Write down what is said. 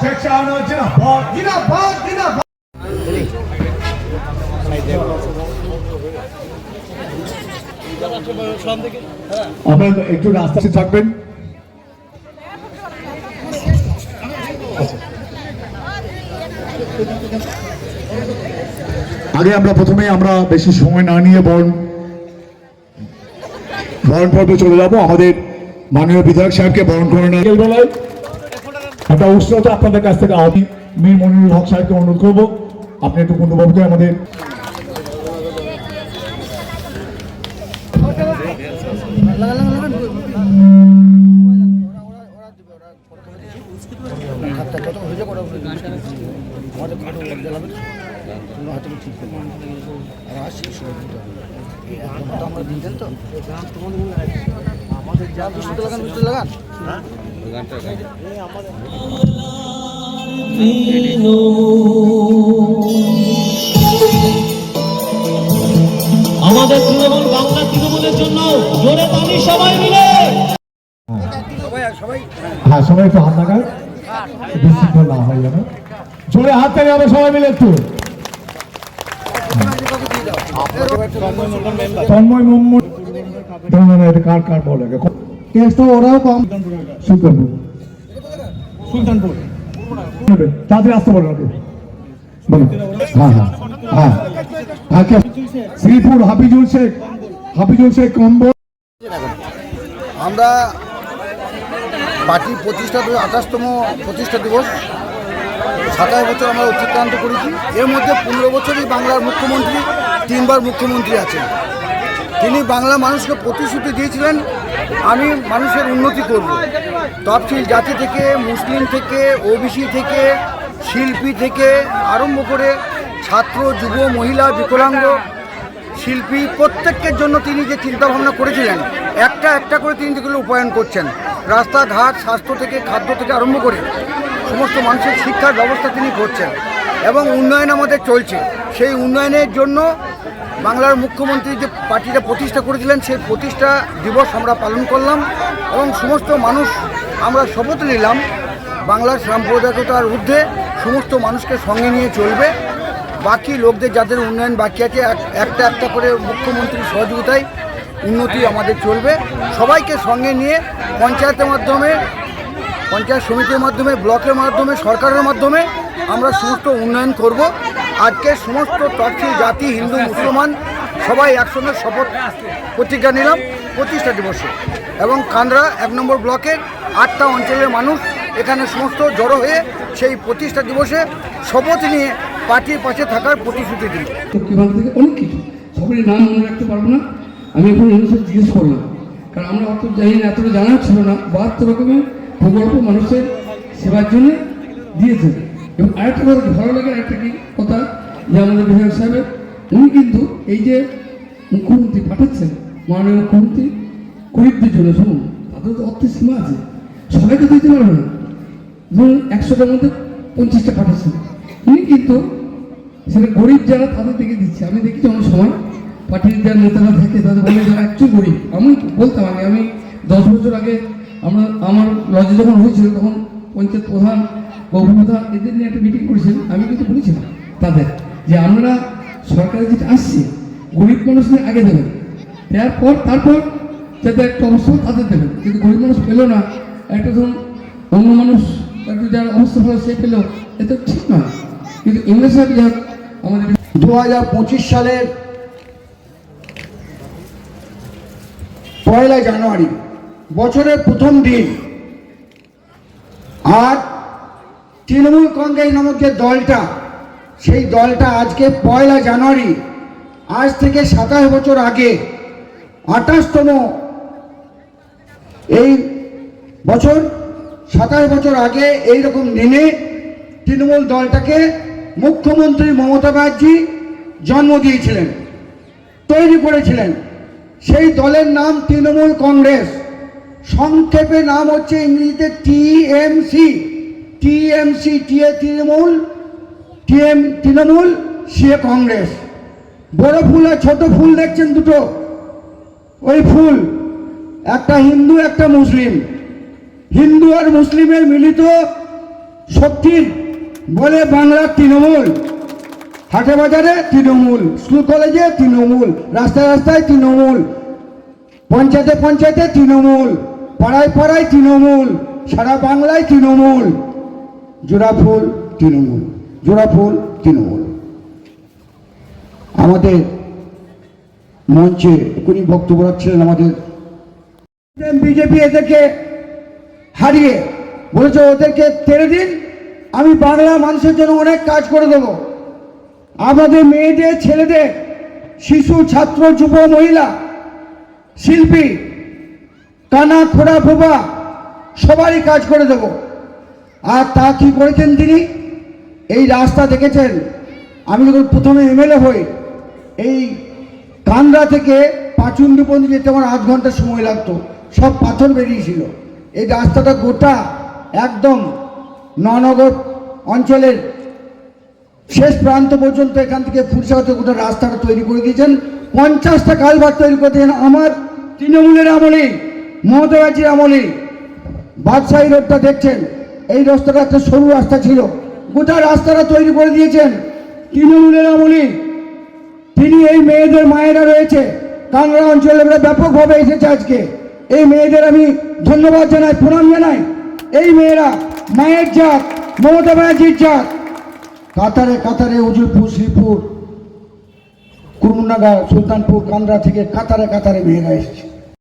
জিন্দাবাদ জিন্দাবাদ জিন্দাবাদ আপনারা একটু রাস্তায় থাকবেন। আগে আমরা প্রথমে আমরা বেশি সময় না নিয়ে বরণ বরণ পর্বে চলে যাব। আমাদের মাননীয় বিধায়ক সাহেবকে বরণ করে নেওয়া বেলায় একটা উষ্ণতা আপনাদের কাছ থেকে। আমি মীর মনিরুল হক সাহেবকে অনুরোধ করব। আপনি একটু কুণ্ডুবাবুকে আমাদের আমাদের তৃণমূল বাংলা তৃণমূলের জন্য জোরে তালি সবাই মিলে হ্যাঁ সবাই একটু হাত লাগায় না হয় যেন জোরে হাত তালি আমরা সবাই মিলে একটু তন্ময় এটা কার কার বলে কেস তো ওরাও কম। সুলতানপুর। সুলতানপুর। তাদের আসতে বলো হ্যাঁ হ্যাঁ হ্যাঁ। হ্যাঁ? শ্রীপুর হাফিজুল শেখ। হাফিজুল শেখ কম্বো আমরা পার্টির প্রতিষ্ঠা দিবস আঠাশতম প্রতিষ্ঠা দিবস সাতাশ বছর আমরা অতিক্রান্ত করেছি। এর মধ্যে পনেরো বছরই বাংলার মুখ্যমন্ত্রী তিনবার মুখ্যমন্ত্রী আছেন। তিনি বাংলা মানুষকে প্রতিশ্রুতি দিয়েছিলেন, আমি মানুষের উন্নতি করব। তফসিল জাতি থেকে, মুসলিম থেকে ওবিসি থেকে, শিল্পী থেকে আরম্ভ করে ছাত্র, যুব, মহিলা, বিকলাঙ্গ, শিল্পী, প্রত্যেকের জন্য তিনি যে চিন্তাভাবনা করেছিলেন, একটা একটা করে তিনি যেগুলো উপায়ন করছেন, রাস্তাঘাট, স্বাস্থ্য থেকে, খাদ্য থেকে আরম্ভ করে সমস্ত মানুষের শিক্ষার ব্যবস্থা তিনি করছেন এবং উন্নয়ন আমাদের চলছে। সেই উন্নয়নের জন্য বাংলার মুখ্যমন্ত্রী যে পার্টিটা প্রতিষ্ঠা করেছিলেন, সেই প্রতিষ্ঠা দিবস আমরা পালন করলাম এবং সমস্ত মানুষ আমরা শপথ নিলাম, বাংলার সাম্প্রদায়িকতার ঊর্ধ্বে সমস্ত মানুষকে সঙ্গে নিয়ে চলবে। বাকি লোকদের যাদের উন্নয়ন বাকি আছে, এক- একটা একটা করে মুখ্যমন্ত্রীর সহযোগিতায় উন্নতি আমাদের চলবে। সবাইকে সঙ্গে নিয়ে পঞ্চায়েতের মাধ্যমে, পঞ্চায়েত সমিতির মাধ্যমে, ব্লকের মাধ্যমে, সরকারের মাধ্যমে আমরা সমস্ত উন্নয়ন করব। আজকে সমস্ত তফসিল জাতি, হিন্দু, মুসলমান সবাই একসঙ্গে শপথ প্রতিজ্ঞা নিলাম প্রতিষ্ঠা দিবসে। এবং কান্দ্রা এক নম্বর ব্লকের আটটা অঞ্চলের মানুষ এখানে সমস্ত জড়ো হয়ে সেই প্রতিষ্ঠা দিবসে শপথ নিয়ে পার্টির পাশে থাকার প্রতিশ্রুতি দিল। অনেক নাম মনে রাখতে পারব না। আমি এখন মানুষের জিজ্ঞেস করলাম। কারণ আমরা অত জানি না, এতটা জানা ছিল না। বাহাত্তর রকমের প্রকল্প মানুষের সেবার জন্য দিয়েছেন এবং আরেকটা কথা ভালো লাগে আরেকটা কি কথা? যে আমাদের বিধায়ক সাহেবের, উনি কিন্তু এই যে মুখ্যমন্ত্রী পাঠাচ্ছেন, মাননীয় মুখ্যমন্ত্রী গরিবদের জন্য, শুনুন, তাদের তো অর্থের সীমা আছে। সবাইকে দিতে পারবে না। ধরুন, একশোটার মধ্যে পঞ্চাশটা পাঠাচ্ছেন। উনি কিন্তু সেটা গরিব যারা, তাদের দিকে দিচ্ছে। আমি দেখছি অনেক সময় পার্টির যারা নেতারা থাকে, তাদের বলে যারা একটু গরিব। আমি বলতাম আগে, আমি দশ বছর আগে আমরা, আমার লজে যখন হয়েছিল, তখন পঞ্চায়েত প্রধান উপপ্রধান এদের নিয়ে একটা মিটিং করেছিলেন আমি কিন্তু বলেছিলাম তাদের যে আমরা সরকারে যেটা আসছি, গরিব মানুষদের আগে দেবেন। পর তারপর যাতে একটা অবস্থা তাদের দেবেন। কিন্তু গরিব মানুষ পেল না। একটা ধরুন, অন্য মানুষ যার অবস্থা ভালো, সে পেল। এটা ঠিক নয়। কিন্তু ইংরেজ সাহেব যাক, আমাদের দু হাজার পঁচিশ সালের পয়লা জানুয়ারি, বছরের প্রথম দিন আর তৃণমূল কংগ্রেস নামক যে দলটা, সেই দলটা আজকে পয়লা জানুয়ারি, আজ থেকে সাতাশ বছর আগে আঠাশতম এই বছর, সাতাশ বছর আগে এই রকম দিনে তৃণমূল দলটাকে মুখ্যমন্ত্রী মমতা ব্যানার্জি জন্ম দিয়েছিলেন, তৈরি করেছিলেন। সেই দলের নাম তৃণমূল কংগ্রেস। সংক্ষেপে নাম হচ্ছে ইংরেজিতে TMC. TMC, TA Trinamool, TM Trinamool, CA Congress. বড় ফুল আর ছোট ফুল দেখছেন দুটো। ওই ফুল, একটা হিন্দু, একটা মুসলিম। হিন্দু আর মুসলিমের মিলিত শক্তির বলে বাংলার তৃণমূল। হাটে বাজারে তৃণমূল, স্কুল কলেজে তৃণমূল, রাস্তায় রাস্তায় তৃণমূল। পঞ্চায়েতে পঞ্চায়েতে তৃণমূল, পাড়ায় পাড়ায় তৃণমূল, সারা বাংলায় তৃণমূল। জোড়া ফুল তৃণমূল, জোড়া ফুল তৃণমূল। আমাদের মঞ্চে এখনই বক্তব্য রাখছিলেন আমাদের। বিজেপি এদেরকে হারিয়ে বলেছে, ওদেরকে তেড়ে দিন, আমি বাংলা মানুষের জন্য অনেক কাজ করে দেবো। আমাদের মেয়েদের, ছেলেদের, শিশু, ছাত্র, যুব, মহিলা শিল্পী কানা খোড়া ফোবা সবারই কাজ করে দেব। আর তা কি করেছেন তিনি? এই রাস্তা দেখেছেন? আমি যখন প্রথমে এমএলএ হই, এই কান্দ্রা থেকে পাচুন্ডি পর্যন্ত যেতে আমার আধ ঘণ্টা সময় লাগতো। সব পাথর বেরিয়েছিল। এই রাস্তাটা গোটা একদম ননগর অঞ্চলের শেষ প্রান্ত পর্যন্ত এখান থেকে ফুরসাতে গোটা রাস্তাটা তৈরি করে দিয়েছেন। পঞ্চাশটা কালভার তৈরি করে দিয়েছেন। আমার তৃণমূলের আমলে মমতা আমলে বাদশাহী রোডটা দেখছেন, এই রাস্তাটা একটা সরু রাস্তা ছিল, গোটা রাস্তাটা তৈরি করে দিয়েছেন তৃণমূলের আমলে। তিনি এই মেয়েদের মায়েরা রয়েছে কাংড়া অঞ্চলে ব্যাপকভাবে এসেছে আজকে। এই মেয়েদের আমি ধন্যবাদ জানাই, প্রণাম জানাই। এই মেয়েরা মায়ের জাত মমতা ব্যানার্জির জাত। কাতারে কাতারে উজুরপুর, শ্রীপুর কুরমুনাগা সুলতানপুর কান্দ্রা থেকে কাতারে কাতারে মেয়েরা এসেছে।